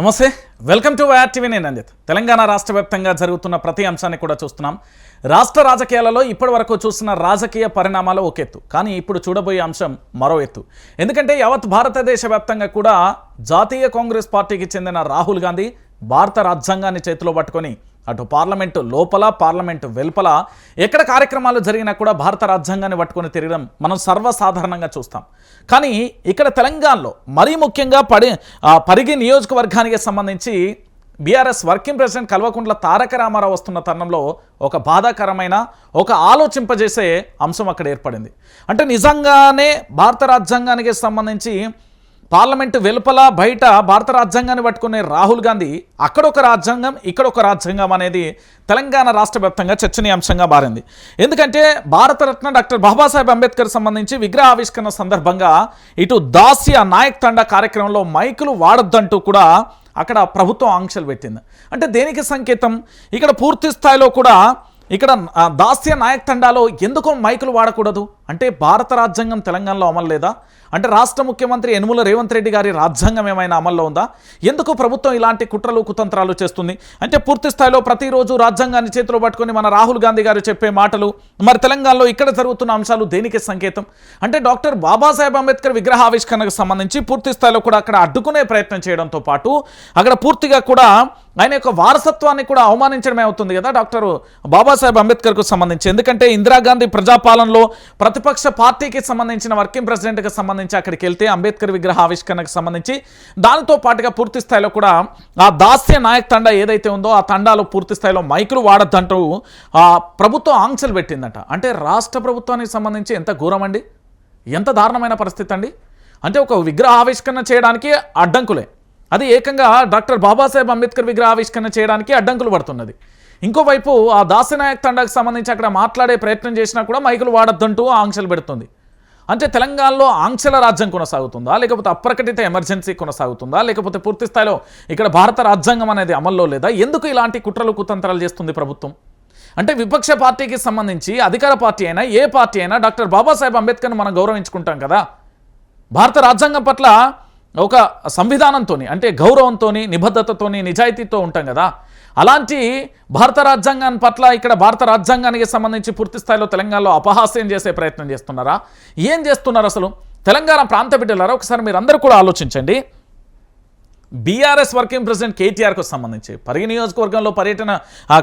నమస్తే welcome to YR TV నేను రంజిత్. తెలంగాణ రాష్ట్ర వ్యాప్తంగా జరుగుతున్న ప్రతి అంశాన్ని కూడా చూస్తున్నాం. రాష్ట్ర రాజకీయాలలో ఇప్పటి వరకు చూసిన రాజకీయ పరిణామాలు ఒక ఎత్తు కానీ ఇప్పుడు చూడబోయే అంశం మరో ఎత్తు. ఎందుకంటే యావత్ భారతదేశ వ్యాప్తంగా కూడా జాతీయ కాంగ్రెస్ పార్టీకి చెందిన రాహుల్ గాంధీ భారత రాజ్యాంగాన్ని చేతిలో పట్టుకొని అటు పార్లమెంటు లోపల పార్లమెంటు వెలుపల ఎక్కడ కార్యక్రమాలు జరిగినా కూడా భారత రాజ్యాంగాన్ని పట్టుకొని తిరగడం మనం సర్వసాధారణంగా చూస్తాం. కానీ ఇక్కడ తెలంగాణలో మరీ ముఖ్యంగా పడి పరిగి నియోజకవర్గానికి సంబంధించి BRS working president Kalvakuntla Taraka Rama Rao వస్తున్న తరుణంలో ఒక బాధాకరమైన ఒక ఆలోచింపజేసే అంశం అక్కడ ఏర్పడింది. అంటే నిజంగానే భారత రాజ్యాంగానికి సంబంధించి పార్లమెంటు వెలుపల బయట భారత రాజ్యాంగాన్ని పట్టుకునే రాహుల్ గాంధీ అక్కడ ఒక రాజ్యాంగం ఇక్కడొక రాజ్యాంగం అనేది తెలంగాణ రాష్ట్ర వ్యాప్తంగా చర్చనీయాంశంగా మారింది. ఎందుకంటే భారతరత్న డాక్టర్ బాబాసాహెబ్ అంబేద్కర్ సంబంధించి విగ్రహ ఆవిష్కరణ సందర్భంగా ఇటు దాస్య నాయక్ తండా కార్యక్రమంలో మైకులు వాడొద్దంటూ కూడా అక్కడ ప్రభుత్వం ఆంక్షలు పెట్టింది. అంటే దేనికి సంకేతం? ఇక్కడ పూర్తి స్థాయిలో కూడా ఇక్కడ దాస్య నాయక్ తండాలో ఎందుకు మైకులు వాడకూడదు? అంటే భారత రాజ్యాంగం తెలంగాణలో అమలు లేదా అంటే రాష్ట్ర ముఖ్యమంత్రి యనుమల రేవంత్ రెడ్డి గారి రాజ్యాంగం ఏమైనా అమల్లో ఉందా? ఎందుకు ప్రభుత్వం ఇలాంటి కుట్రలు కుతంత్రాలు చేస్తుంది? అంటే పూర్తి స్థాయిలో ప్రతిరోజు రాజ్యాంగాన్ని చేతిలో పట్టుకొని మన రాహుల్ గాంధీ గారు చెప్పే మాటలు మరి తెలంగాణలో ఇక్కడ జరుగుతున్న అంశాలు దేనికి సంకేతం? అంటే డాక్టర్ బాబాసాహెబ్ అంబేద్కర్ విగ్రహ ఆవిష్కరణకు సంబంధించి పూర్తి స్థాయిలో కూడా అక్కడ అడ్డుకునే ప్రయత్నం చేయడంతో పాటు అక్కడ పూర్తిగా కూడా ఆయన యొక్క వారసత్వాన్ని కూడా అవమానించడమే అవుతుంది కదా డాక్టర్ బాబాసాహెబ్ అంబేద్కర్కు సంబంధించి. ఎందుకంటే ఇందిరాగాంధీ ప్రజాపాలనలో ప్రతిపక్ష పార్టీకి సంబంధించిన వర్కింగ్ ప్రెసిడెంట్కి సంబంధించి అక్కడికి వెళ్తే అంబేద్కర్ విగ్రహ ఆవిష్కరణకు సంబంధించి. దానితో పాటుగా పూర్తి స్థాయిలో కూడా ఆ దాస్య నాయక్ తండా ఏదైతే ఉందో ఆ తండాలో పూర్తి స్థాయిలో మైకులు వాడద్దంటూ ఆ ప్రభుత్వం ఆంక్షలు పెట్టిందట. అంటే రాష్ట్ర ప్రభుత్వానికి సంబంధించి ఎంత ఘోరం అండి ఎంత దారుణమైన పరిస్థితి అండి? అంటే ఒక విగ్రహ ఆవిష్కరణ చేయడానికి అడ్డంకులే. అది ఏకంగా డాక్టర్ బాబాసాహెబ్ అంబేద్కర్ విగ్రహ ఆవిష్కరణ చేయడానికి అడ్డంకులు పడుతున్నది. ఇంకోవైపు ఆ దాసనాయక్ తండాకు సంబంధించి అక్కడ మాట్లాడే ప్రయత్నం చేసినా కూడా మైకులు వాడొద్దంటూ ఆంక్షలు పెడుతుంది. అంటే తెలంగాణలో ఆంక్షల రాజ్యం కొనసాగుతుందా? లేకపోతే అప్రకటిత ఎమర్జెన్సీ కొనసాగుతుందా? లేకపోతే పూర్తి స్థాయిలో ఇక్కడ భారత రాజ్యాంగం అనేది అమల్లో లేదా? ఎందుకు ఇలాంటి కుట్రలు కుతంత్రాలు చేస్తుంది ప్రభుత్వం? అంటే విపక్ష పార్టీకి సంబంధించి అధికార పార్టీ అయినా ఏ పార్టీ అయినా డాక్టర్ బాబాసాహెబ్ అంబేద్కర్ని మనం గౌరవించుకుంటాం కదా? భారత రాజ్యాంగం పట్ల ఒక సంవిధానంతో అంటే గౌరవంతో నిబద్ధతతో నిజాయితీతో ఉంటాం కదా. అలాంటి భారత రాజ్యాంగాన్ని పట్ల ఇక్కడ భారత రాజ్యాంగానికి సంబంధించి పూర్తి స్థాయిలో తెలంగాణలో అపహాస్యం చేసే ప్రయత్నం చేస్తున్నారా? ఏం చేస్తున్నారు అసలు? తెలంగాణ ప్రాంత బిడ్డలారా ఒకసారి మీరు కూడా ఆలోచించండి. బీఆర్ఎస్ వర్కింగ్ ప్రెసిడెంట్ కేటీఆర్కు సంబంధించి పరిగి నియోజకవర్గంలో పర్యటన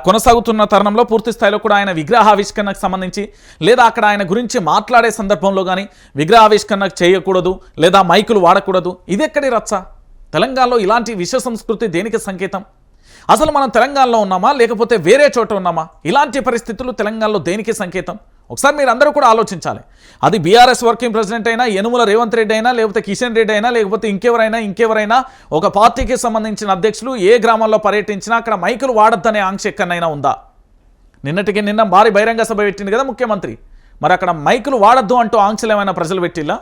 కొనసాగుతున్న తరుణంలో పూర్తి స్థాయిలో కూడా ఆయన విగ్రహావిష్కరణకు సంబంధించి లేదా అక్కడ ఆయన గురించి మాట్లాడే సందర్భంలో కానీ విగ్రహావిష్కరణ చేయకూడదు లేదా మైకులు వాడకూడదు. ఇది ఎక్కడి రచ్చ? తెలంగాణలో ఇలాంటి విశ్వ సంస్కృతి దేనికి సంకేతం? అసలు మనం తెలంగాణలో ఉన్నామా? లేకపోతే వేరే చోట ఉన్నామా? ఇలాంటి పరిస్థితులు తెలంగాణలో దేనికి సంకేతం? ఒకసారి మీరు అందరూ కూడా ఆలోచించాలి. అది బీఆర్ఎస్ వర్కింగ్ ప్రెసిడెంట్ అయినా యనుమల రేవంత్ రెడ్డి అయినా లేకపోతే కిషన్ రెడ్డి అయినా లేకపోతే ఇంకెవరైనా ఇంకెవరైనా ఒక పార్టీకి సంబంధించిన అధ్యక్షులు ఏ గ్రామంలో పర్యటించినా అక్కడ మైకులు వాడద్దనే ఆంక్ష ఎక్కడైనా ఉందా? నిన్నటికి నిన్న భారీ బహిరంగ సభ పెట్టింది కదా ముఖ్యమంత్రి. మరి అక్కడ మైకులు వాడద్దు అంటూ ఆంక్షలు ఏమైనా ప్రజలు పెట్టిల్లా?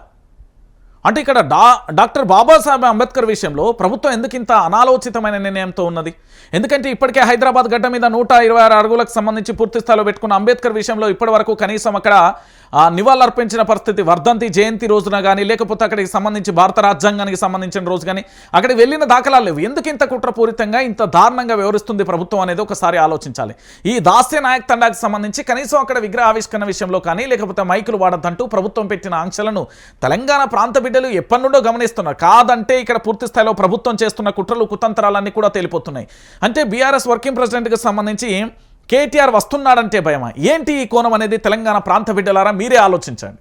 అంటే ఇక్కడ డా డాక్టర్ బాబాసాహెబ్ అంబేద్కర్ విషయంలో ప్రభుత్వం ఎందుకు ఇంత అనాలోచితమైన నిర్ణయంతో ఉన్నది? ఎందుకంటే ఇప్పటికే హైదరాబాద్ గడ్డ మీద నూట ఇరవై ఆరు అడుగులకు సంబంధించి పూర్తి స్థాయిలో పెట్టుకున్న అంబేద్కర్ విషయంలో ఇప్పటి వరకు కనీసం అక్కడ నివాళులర్పించిన పరిస్థితి వర్ధంతి జయంతి రోజున కానీ లేకపోతే అక్కడికి సంబంధించి భారత రాజ్యాంగానికి సంబంధించిన రోజు కానీ అక్కడికి వెళ్ళిన దాఖలాలు లేవు. ఎందుకు ఇంత కుట్రపూరితంగా ఇంత దారుణంగా వ్యవహరిస్తుంది ప్రభుత్వం అనేది ఒకసారి ఆలోచించాలి. ఈ దాస్య నాయక్ తండాకి సంబంధించి కనీసం అక్కడ విగ్రహ ఆవిష్కరణ విషయంలో కానీ లేకపోతే మైకులు వాడద్దంటూ ప్రభుత్వం పెట్టిన ఆంక్షలను తెలంగాణ ప్రాంత బిడ్డలు ఎప్పటి నుండో గమనిస్తున్నారు. కాదంటే ఇక్కడ పూర్తి స్థాయిలో ప్రభుత్వం చేస్తున్న కుట్రలు కుతంత్రాలన్నీ కూడా తేలిపోతున్నాయి. అంటే బీఆర్ఎస్ వర్కింగ్ ప్రెసిడెంట్కి సంబంధించి కేటీఆర్ వస్తున్నాడంటే భయమా? ఏంటి ఈ కోణం అనేది తెలంగాణ ప్రాంత బిడ్డలారా? మీరే ఆలోచించండి.